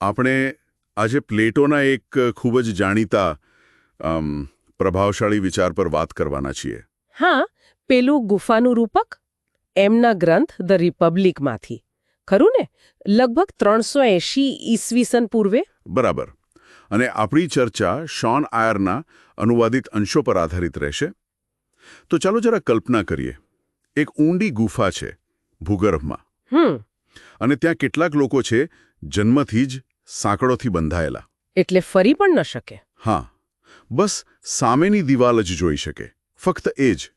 આપણે આજે પ્લેટોના એક ખૂબ જ જાણીતા પ્રભાવશાળી વિચાર પર વાત કરવાના છીએ. હા પેલું ગુફાનું રૂપક એમના ગ્રંથ ધ રિપબ્લિકમાંથી. ખરું ને? લગભગ ત્રણસો એંશી ઈસવીસન પૂર્વે? બરાબર. અને આપણી ચર્ચા શોન આયરના અનુવાદિત અંશો પર આધારિત રહેશે. તો ચાલો જરા કલ્પના કરીએ. એક ઊંડી ગુફા છે ભૂગર્ભમાં. હમ. અને ત્યાં કેટલાક લોકો છે જન્મથી જ સાંકળોથી બંધાયેલા. એટલે ફરી પણ ન શકે. હા બસ સામેની દિવાલ જ જોઈ શકે. ફક્ત એ જ.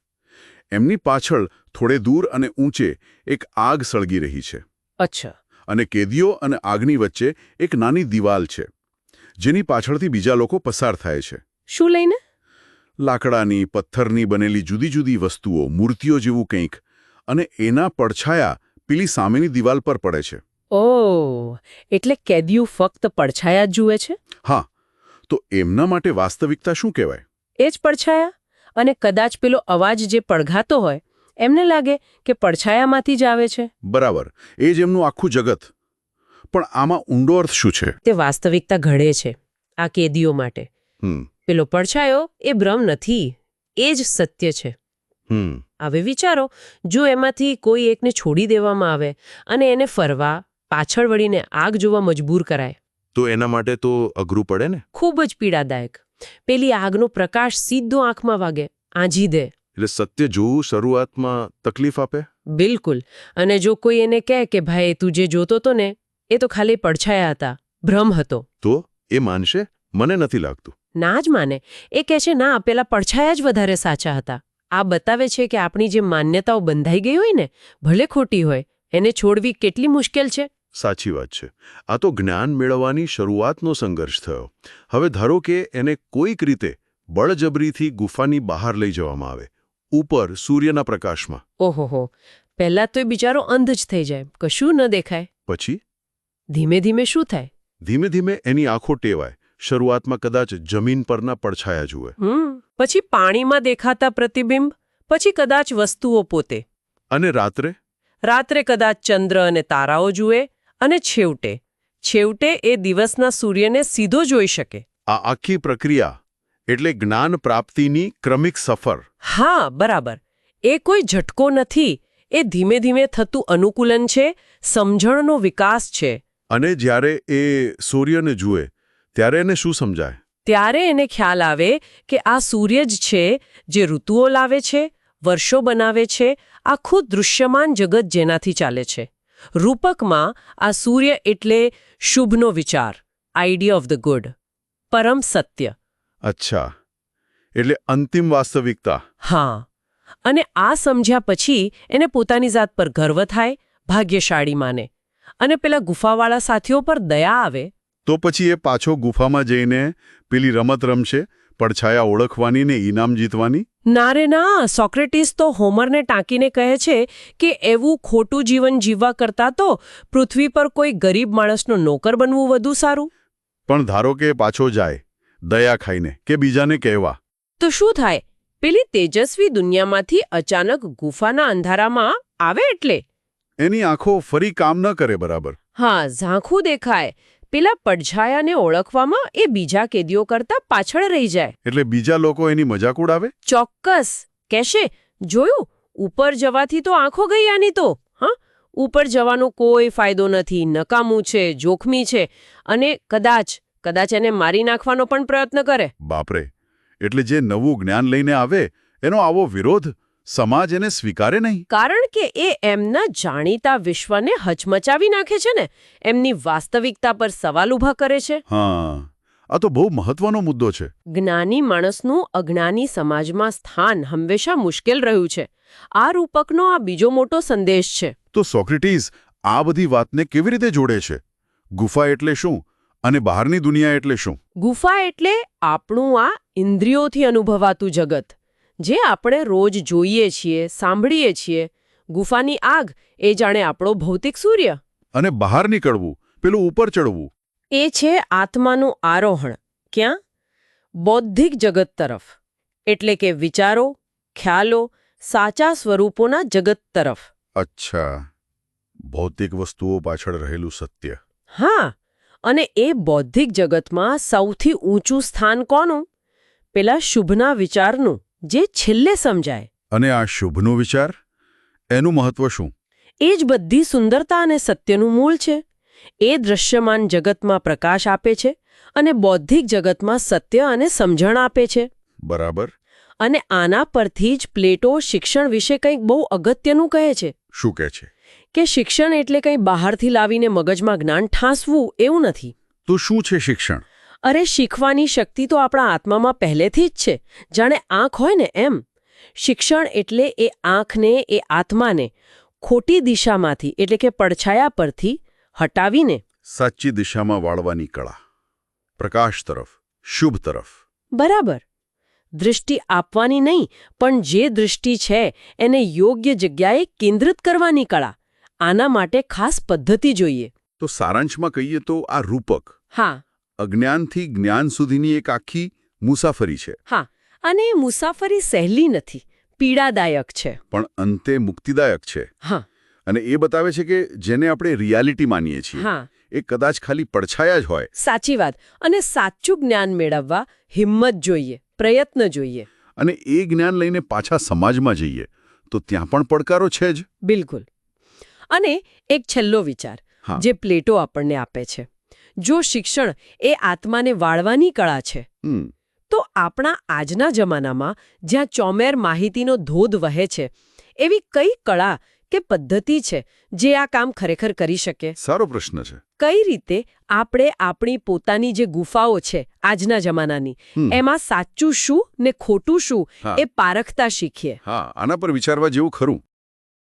એમની પાછળ થોડે દૂર અને ઊંચે એક આગ સળગી રહી છે. અચ્છા. અને કેદીઓ અને આગની વચ્ચે એક નાની દિવાલ છે જેની પાછળથી બીજા લોકો પસાર થાય છે. શું લઈને? લાકડાની પથ્થરની બનેલી જુદી જુદી વસ્તુઓ મૂર્તિઓ જેવું કંઈક અને એના પડછાયા પેલી સામેની દિવાલ પર પડે છે. ઓ એટલે કેદીઓ ફક્ત પડછાયા જ જુએ છે? હા તો એમના માટે વાસ્તવિકતા શું કહેવાય? એ જ પડછાયા? અને કદાચ પેલો અવાજ જે પડઘાતો હોય એમને લાગે કે પડછાયામાંથી જ આવે છે? બરાબર એ જ એમનું આખું જગત. પણ આમાં ઊંડો અર્થ શું છે? તે વાસ્તવિકતા ઘડે છે આ કેદીઓ માટે. પેલો પડછાયો એ ભ્રમ નથી એ જ સત્ય છે. હમ. હવે વિચારો જો એમાંથી કોઈ એકને છોડી દેવામાં આવે અને એને ફરવા પાછળ વળીને આગ જોવા મજબૂર કરાય. તો એના માટે તો અઘરું પડે ને? ખૂબ જ પીડાદાયક. પેલી આગનો પ્રકાશ સીધો આંખમાં વાગે આંજી દે. એટલે સત્ય જોવું શરૂઆતમાં તકલીફ આપે? બિલકુલ. અને જો કોઈ એને કહે કે ભાઈ તું જે જોતો તો ને એ તો ખાલી પડછાયા હતા ભ્રમ હતો. તો એ માનશે? મને નથી લાગતું. ના જ માને. એ કહે છે ના પેલા પડછાયા જ વધારે સાચા હતા. આ બતાવે છે કે આપણી જે માન્યતાઓ બંધાઈ ગઈ હોય ને ભલે ખોટી હોય એને છોડવી કેટલી મુશ્કેલ છે? સાચી વાત છે. આ તો જ્ઞાન મેળવવાની શરૂઆતનો સંઘર્ષ થયો. હવે ધારો કે એને કોઈક રીતે બળજબરીથી ગુફાની બહાર લઈ જવામાં આવે ઉપર સૂર્યના પ્રકાશમાં. ઓહોહો પહેલા તો એ બિચારો અંધ જ થઈ જાય કશું ન દેખાય. પછી? ધીમે ધીમે શું થાય? ધીમે ધીમે એની આંખો ટેવાય શરૂઆતમાં કદાચ જમીન પરના પડછાયા જુએ. પછી પાણીમાં દેખાતા પ્રતિબિંબ પછી કદાચ વસ્તુઓ પોતે. અને રાત્રે? રાત્રે કદાચ ચંદ્ર અને તારાઓ જુએ અને છેવટે છેવટે એ દિવસના સૂર્યને સીધો જોઈ શકે. આ આખી પ્રક્રિયા એટલે જ્ઞાન પ્રાપ્તિની ક્રમિક સફર. હા બરાબર. એ કોઈ ઝટકો નથી એ ધીમે ધીમે થતું અનુકૂલન છે સમજણનો વિકાસ છે. અને જ્યારે એ સૂર્યને જુએ ત્યારે એને શું સમજાય? ત્યારે એને ખ્યાલ આવે કે આ સૂર્ય જ છે જે ઋતુઓ લાવે છે વર્ષો બનાવે છે આખું દૃશ્યમાન જગત જેનાથી ચાલે છે. રૂપકમાં આ સૂર્ય એટલે શુભનો વિચાર આઈડિયા ઓફ ધ ગુડ પરમ સત્ય. અચ્છા. એટલે અંતિમ વાસ્તવિકતા. હા. અને આ સમજ્યા પછી એને પોતાની જાત પર ગર્વ થાય ભાગ્યશાળી માને. અને પેલા ગુફાવાળા સાથીઓ પર દયા આવે. તો પછી એ પાછો ગુફામાં જઈને પેલી રમત રમશે પડછાયા ઓળખવાની ને ઇનામ જીતવાની? ના રે ના સોક્રેટિસ તો હોમરને ટાંકીને કહે છે કે એવું ખોટું જીવન જીવવા કરતાં તો પૃથ્વી પર કોઈ ગરીબ માણસનો નોકર બનવું વધુ સારું. પણ ધારો કે પાછો જાય દયા ખાઈને કે બીજાને કહેવા. તો શું થાય? પેલી તેજસ્વી દુનિયામાંથી અચાનક ગુફાના અંધારામાં આવે એટલે? એની આંખો ફરી કામ ન કરે બરાબર. હા ઝાંખું દેખાય. પેલા પડછાયાને ઓળખવામાં એ બીજા કેદીઓ કરતાં પાછળ રહી જાય. એટલે બીજા લોકો એની મજાક ઉડાવે? ચોક્કસ. કહેશે જોયું? ઉપર જવાથી તો આંખો ગઈ આની તો. હા? ઉપર જવાનો કોઈ ફાયદો નથી. નકામું છે જોખમી છે. અને કદાચ કદાચ એને મારી નાખવાનો પણ પ્રયત્ન કરે. બાપરે. એટલે જે નવું જ્ઞાન લઈને આવે એનો આવો વિરોધ સમાજ એને સ્વીકારે નહીં. કારણ કે એ એમના જાણીતા વિશ્વને હચમચાવી નાખે છે ને એમની વાસ્તવિકતા પર સવાલ ઊભા કરે છે. હા આ તો બહુ મહત્વનો મુદ્દો છે. જ્ઞાની માણસનું અજ્ઞાની સમાજમાં સ્થાન હંમેશા મુશ્કેલ રહ્યું છે. આ રૂપકનો આ બીજો મોટો સંદેશ છે. તો સોક્રેટીસ આ બધી વાતને કેવી રીતે જોડે છે? ગુફા એટલે શું? અને બહારની દુનિયા એટલે શું? ગુફા એટલે આપણું આ ઇન્દ્રિયોથી અનુભવાતું જગત. જે આપણે રોજ જોઈએ છીએ સાંભળીએ છીએ ગુફાની આગ એ જાણે આપણો ભૌતિક સૂર્ય. અને બહાર નીકળવું પેલું ઉપર ચડવું. એ છે આત્માનું આરોહણ. ક્યાં? બૌદ્ધિક જગત તરફ. એટલે કે વિચારો ખ્યાલો સાચા સ્વરૂપોના જગત તરફ. અચ્છા. ભૌતિક વસ્તુઓ પાછળ રહેલું સત્ય. હા અને એ બૌદ્ધિક જગતમાં સૌથી ઊંચું સ્થાન કોનું? પેલા શુભના વિચારનું. જે છેલ્લે સમજાય. અને આ શુભનો વિચાર? એનું મહત્વ શું? એ જ બધી સુંદરતા અને સત્યનું મૂળ છે. એ દ્રશ્યમાન જગતમાં પ્રકાશ આપે છે અને બૌદ્ધિક જગતમાં સત્ય અને સમજણ આપે છે. બરાબર. અને આના પરથી જ પ્લેટો શિક્ષણ વિશે કંઈક બહુ અગત્યનું કહે છે. શું કહે છે? કે શિક્ષણ એટલે કંઈ બહારથી લાવીને મગજમાં જ્ઞાન ઠાંસવું એવું નથી. તો શું છે શિક્ષણ? અરે શીખવાની શક્તિ તો આપણા આત્મામાં પહેલેથી જ છે. જાણે આંખ હોય ને એમ. શિક્ષણ એટલે એ આંખને એ આત્માને ખોટી દિશામાંથી એટલે કે પડછાયા પરથી હટાવીને. સાચી દિશામાં વાળવાની કળા. પ્રકાશ તરફ શુભ તરફ. બરાબર. દૃષ્ટિ આપવાની નહીં પણ જે દૃષ્ટિ છે એને યોગ્ય જગ્યાએ કેન્દ્રિત કરવાની કળા. આના માટે ખાસ પદ્ધતિ જોઈએ. તો સારાંશમાં કહીએ તો આ રૂપક. હા. અજ્ઞાનથી જ્ઞાન સુધીની એક આખી મુસાફરી છે. હા અને મુસાફરી સહેલી નથી પીડાદાયક છે. પણ અંતે મુક્તિદાયક છે. હા. અને એ બતાવે છે કે જેને આપણે રિયાલિટી માનીએ છીએ હા. એ કદાચ ખાલી પડછાયા જ હોય. સાચી વાત. અને સાચું જ્ઞાન મેળવવા હિંમત જોઈએ પ્રયત્ન જોઈએ. અને એ જ્ઞાન લઈને પાછા સમાજમાં જઈએ તો ત્યાં પણ પડકારો છે જ. બિલકુલ. અને એક છેલ્લો વિચાર જે પ્લેટો આપણને આપે છે. જો શિક્ષણ એ આત્માને વાળવાની કળા છે તો આપણા આજના જમાનામાં જ્યાં ચોમેર માહિતીનો ધોધ વહે છે એવી કઈ કળા કે પદ્ધતિ છે જે આ કામ ખરેખર કરી શકે? સારો પ્રશ્ન છે. કઈ રીતે આપણે આપણી પોતાની જે ગુફાઓ છે આજના જમાનાની એમાં સાચું શું ને ખોટું શું એ પારખતા શીખીએ? હા આના પર વિચારવા જેવું ખરું.